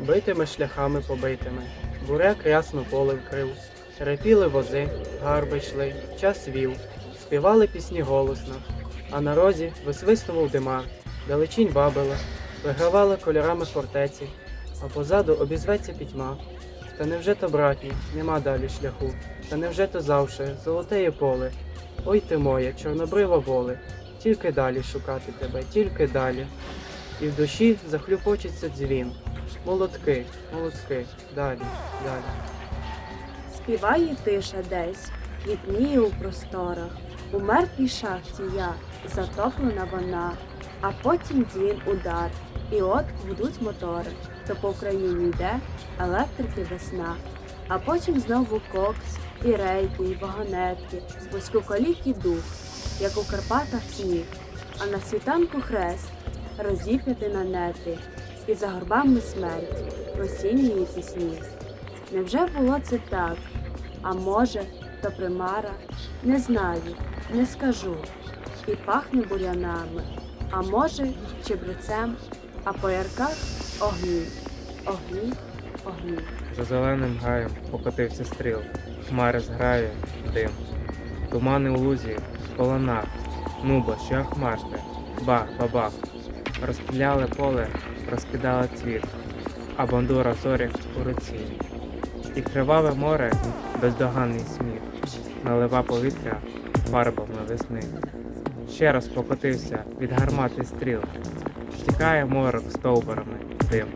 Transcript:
битими шляхами побитими. Буряк рясно поле вкрив, репіли вози, гарби йшли, час вів, співали пісні голосно, а на розі висвистував димар, далечінь бабила, вигравали кольорами фортеці, а позаду обізветься пітьма. Та невже то, братні, нема далі шляху, та невже то завше золотеє поле? Ой ти моя, чорнобрива воле, тільки далі шукати тебе, тільки далі. І в душі захлюпочеться дзвін. Молотки, молотки, далі, далі. Співає тиша десь, квітніє у просторах. У мертвій шахті я, затоплена вона, а потім дзвін удар, і от гудуть мотори. То по Україні йде електрики весна, а потім знову кокс, і рейки, і вагонетки, вузькоколікий дух, як у Карпатах сніг, а на світанку хрест розіп'яти на нети, і за горбами смерть осінньої пісні. Невже було це так? А може, то примара? Не знаю, не скажу. І пахне бурянами, а може, чебрецем, а по ярках огні, огні, огні. За зеленим гаєм покотився стріл, хмари зграє, дим. Тумани у лузі, полонах, нубо, що ахмаште, бах, бабах розпіляли поле, розкидали цвіт, а бандура зорі у руці. І криваве море, бездоганний сміх, налива повітря фарбами весни. Ще раз покотився від гармати стріл, стікає морок стовбурами дим.